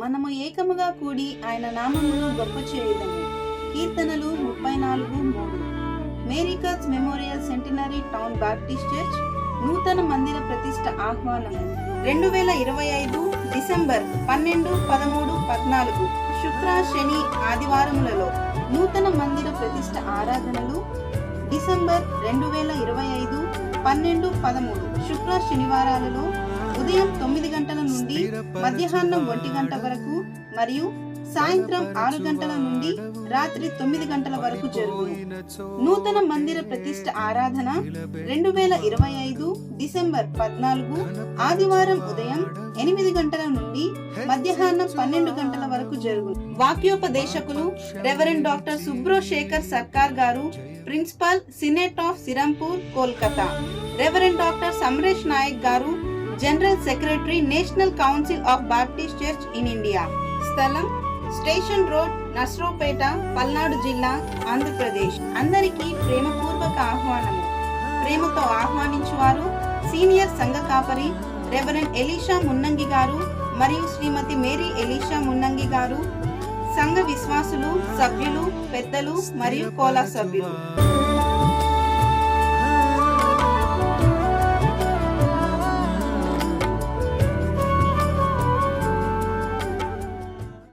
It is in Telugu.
మనము ఏకముగా కూడి ఆయన నామమును గొప్ప చేయుదము. కీర్తనలు ముప్పై నాలుగు మూడు. మేరీకాస్ memorial centenary town baptist church నూతన మందిర ప్రతిష్ట ఆహ్వానం. రెండు వేల ఇరవై ఐదు డిసెంబర్ పన్నెండు పదమూడు పద్నాలుగు శుక్ర శని ఆదివారములలో నూతన మందిర ప్రతిష్ట ఆరాధనలు. డిసెంబర్ రెండు వేల ఇరవై ఐదు పన్నెండు పదమూడు శుక్ర శనివారాలలో ఉదయం తొమ్మిది గంటల నుండి మధ్యాహ్నం ఒంటి గంట వరకు మరియు సాయంత్రం ఆరు గంటల నుండి రాత్రి తొమ్మిది గంటల వరకు జరుగును. నూతన మందిర ప్రతిష్ట ఆరాధన రెండు వేల ఇరవై ఐదు డిసెంబర్ పద్నాలుగు ఆదివారం ఉదయం ఎనిమిది గంటల నుండి మధ్యాహ్నం పన్నెండు గంటల వరకు జరుగును. వాక్యోపదేశకులు reverend doctor Subro Sekhar Sarkar garu principal senate of Serampore Kolkata. Reverend doctor Samaresh Nayak garu general secretary national council of baptist church in India స్థలం స్టేషన్ రోడ్ నస్రోపేట పల్నాడు జిల్లా ఆంధ్రప్రదేశ్. అందరికీ ప్రేమపూర్వక ఆహ్వానము. ప్రేమతో ఆహ్వానించువారు సీనియర్ సంఘ కాపరి రెవరెండ్ ఎలీషా మున్నంగి గారు మరియు శ్రీమతి మేరీ ఎలీషా మున్నంగి గారు సంఘ విశ్వాసులు సభ్యులు పెద్దలు మరియు కోలా సభ్యులు.